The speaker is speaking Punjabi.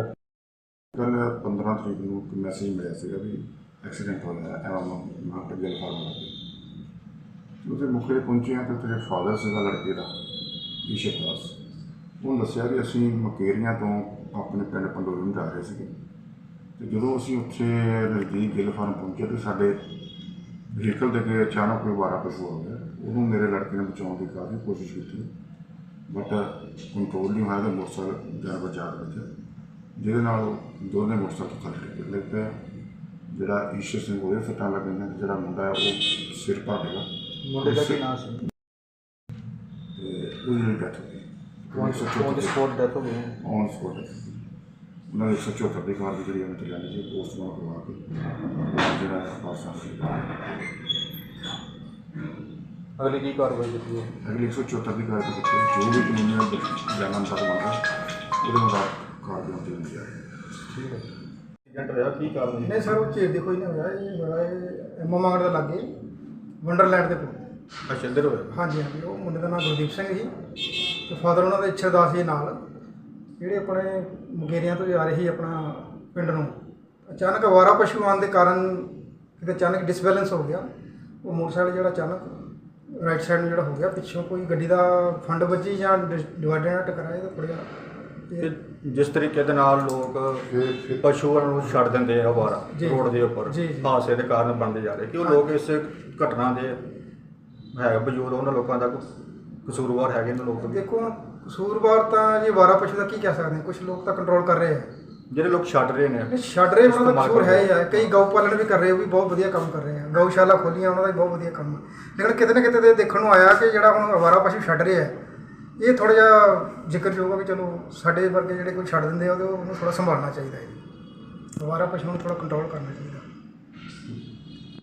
ਅੱਛਾ। ਕੱਲ 15 ਤਰੀਕ ਨੂੰ ਇੱਕ ਮੈਸੇਜ ਮਿਲਿਆ ਸੀਗਾ ਵੀ ਐਕਸੀਡੈਂਟ ਹੋਇਆ ਹੈ, ਐਵੇਂ ਮਾਰਕੀਟ ਦੇ ਫਾਰਮ ਲੱਗੇ ਉਹਦੇ ਮੌਕੇ ਪਹੁੰਚੇ ਹਾਂ ਤੇ ਤੇਰੇ ਫਾਦਰ ਸੀਗਾ, ਲੜਕੇ ਦਾ, ਈਸ਼ਰ ਦਾਸ। ਉਹਨੇ ਦੱਸਿਆ ਵੀ ਅਸੀਂ ਮਕੇਰੀਆਂ ਤੋਂ ਆਪਣੇ ਪਿੰਡ ਪੰਡੋਰੀ ਨੂੰ ਜਾ ਰਹੇ ਸੀਗੇ। ਤੇ ਜਦੋਂ ਅਸੀਂ ਉੱਥੇ ਨਜ਼ਦੀਕ ਗਿੱਲ ਫਾਰਮ ਪਹੁੰਚੇ ਤੇ ਸਾਡੇ ਵਹੀਕਲ ਦੇ ਕੇ ਅਚਾਨਕ ਕੋਈ ਵਾਰਾ ਪਸ਼ੂ ਆ ਗਿਆ। ਉਹਨੂੰ ਮੇਰੇ ਲੜਕੇ ਨੇ ਬਚਾਉਣ ਦੀ ਕਾਫੀ ਕੋਸ਼ਿਸ਼ ਕੀਤੀ। ਬਟ ਕੰਟਰੋਲ ਨਹੀਂ ਹੋਇਆ ਤੇ ਮੋਟਰਸਾਈਕਲ ਜਾਨ ਬਚਾ ਬਚਿਆ। ਜਿਹਦੇ ਨਾਲ ਦੋਨੇ ਮੋਟਰਸਾਈਕਲ ਤੋਂ ਥੱਲੇ ਲੱਗ ਪਿਆ ਜਿਹੜਾ ਈਸ਼ਰ ਸਿੰਘ ਉਹਦੇ ਸੱਟਾਂ ਲੱਗੀਆਂ ਤੇ ਜਿਹੜਾ ਮੁੰਡਾ ਹੈ ਉਹ ਸਿਰ ਭਰ ਗਿਆ ਮੁੰਡੇ ਦਾ ਕੀ ਨਾਮ ਸੀ ਤੇ ਉਹਦੀ ਡੈਥ ਹੋ ਗਈ ਕੌਣ ਦੀ ਸਪੋਰਟ ਡੈਥ ਹੋ ਗਈ? ਔਨ ਸਪੋਟ ਉਹਨਾਂ ਨੇ 174 ਦੀ ਕਾਰ ਦੀ ਜਿਹੜੀ ਉਹਨਾਂ ਤੇ ਲੈਣੀ ਸੀ ਪੋਸਟਮਾਰਟਮ ਕਰਵਾ ਕੇ ਜਿਹੜਾ ਪਾਸਾ ਸੀ ਅਗਲੀ ਕੀ ਕਾਰਵਾਈ ਕੀਤੀ ਹੈ ਅਗਲੀ 174 ਦੀ ਕਾਰ ਦੇ ਵਿੱਚ ਜੋ ਵੀ ਕਾਨੂੰਨੀ ਜਾਨਾਂ ਤੱਕ ਮੰਗਾ ਉਹਦੇ ਮੁਤਾਬਕ ਕਾਰਵਾਈ ਹੁੰਦੀ ਹੁੰਦੀ ਹੈ ਠੀਕ ਹੈ। ਹੋਇਆ ਕੀ ਕਾਰਨ ਨਹੀਂ ਸਰ ਉਹ ਝੇੜ ਦੇ ਕੋਈ ਨਹੀਂ ਹੋਇਆ ਇਹ ਹੋਇਆ ਇਹ ਐਮਓ ਮੰਗੜ ਦੇ ਲਾਗੇ ਵੰਡਰਲੈਂਡ ਦੇ ਕੋਲ। ਅੱਛਾ ਇੱਧਰ ਹੋਇਆ। ਹਾਂਜੀ ਹਾਂਜੀ ਉਹ ਮੁੰਡੇ ਦਾ ਨਾਮ ਗੁਰਦੀਪ ਸਿੰਘ ਸੀ ਤੇ ਫਾਦਰ ਉਹਨਾਂ ਦਾ ਇੱਛਰਦਾਸ ਜੀ ਨਾਲ ਜਿਹੜੇ ਆਪਣੇ ਮੁਗੇਰੀਆਂ ਤੋਂ ਜਾ ਰਹੇ ਸੀ ਆਪਣਾ ਪਿੰਡ ਨੂੰ। ਅਚਾਨਕ ਅਵਾਰਾ ਪਸ਼ੂ ਆਉਣ ਦੇ ਕਾਰਨ ਕਿਤੇ ਅਚਾਨਕ ਡਿਸਬੈਲੈਂਸ ਹੋ ਗਿਆ। ਉਹ ਮੋਟਰਸਾਈਕਲ ਜਿਹੜਾ ਅਚਾਨਕ ਰਾਈਟ ਸਾਈਡ ਨੂੰ ਜਿਹੜਾ ਹੋ ਗਿਆ ਪਿੱਛੋਂ ਕੋਈ ਗੱਡੀ ਦਾ ਫੰਡ ਵੱਜੀ ਜਾਂ ਡਿਵਾਈਡਰ ਨਾਲ ਟਕਰਾਇਆ ਤਾਂ ਥੋੜ੍ਹਾ ਜਿਹਾ ਕਿ ਜਿਸ ਤਰੀਕੇ ਦੇ ਨਾਲ ਲੋਕ ਪਸ਼ੂਆਂ ਨੂੰ ਛੱਡ ਦਿੰਦੇ ਆ ਅਵਾਰਾ ਜੀ। ਰੋਡ ਦੇ ਉੱਪਰ। ਹਾਦਸੇ ਦੇ ਕਾਰਨ ਬਣਦੇ ਜਾ ਰਹੇ। ਕਿ ਉਹ ਲੋਕ ਇਸ ਘਟਨਾ ਦੇ ਹੈ ਵਜੂਦ ਉਹਨਾਂ ਲੋਕਾਂ ਦਾ ਕਸੂਰਵਾਰ ਹੈਗੇ ਨੇ ਲੋਕ। ਦੇਖੋ ਹੁਣ ਕਸੂਰਵਾਰ ਤਾਂ ਜੀ ਅਵਾਰਾ ਪਸ਼ੂ ਦਾ ਕੀ ਕਹਿ ਸਕਦੇ ਹਾਂ ਕੁਝ ਲੋਕ ਤਾਂ ਕੰਟਰੋਲ ਕਰ ਰਹੇ ਆ। ਜਿਹੜੇ ਲੋਕ ਛੱਡ ਰਹੇ ਨੇ ਛੱਡ ਰਹੇ ਉਹਨਾਂ ਦਾ ਇਸਤੇਮਾਲ ਕਸੂਰ ਹੈ ਹੀ ਆ। ਕਈ ਗਊ ਪਾਲਣ ਵੀ ਕਰ ਰਹੇ ਉਹ ਵੀ ਬਹੁਤ ਵਧੀਆ ਕੰਮ ਕਰ ਰਹੇ ਆ। ਗਊਸ਼ਾਲਾ ਖੋਲੀਆਂ ਉਹਨਾਂ ਦਾ ਵੀ ਬਹੁਤ ਵਧੀਆ ਕੰਮ ਆ। ਲੇਕਿਨ ਕਿਤੇ ਨਾ ਕਿਤੇ ਤੇ ਦੇਖਣ ਨੂੰ ਆਇਆ ਕਿ ਜਿਹੜਾ ਹੁਣ ਅਵਾਰਾ ਪਸ਼ੂ ਛੱਡ ਰਹੇ ਆ ਇਹ ਥੋੜਾ ਜਿਹਾ ਜ਼ਿਕਰਯੋਗ ਆ ਵੀ ਚਲੋ ਸਾਡੇ ਵਰਗੇ ਜਿਹੜੇ ਕੋਈ ਛੱਡ ਦਿੰਦੇ ਆ, ਉਹਦੇ ਉਹਨੂੰ ਥੋੜਾ ਸੰਭਾਲਣਾ ਚਾਹੀਦਾ ਹੈ ਦੁਬਾਰਾ ਪਸ਼ੂ ਨੂੰ ਥੋੜਾ ਕੰਟਰੋਲ ਕਰਨਾ ਚਾਹੀਦਾ।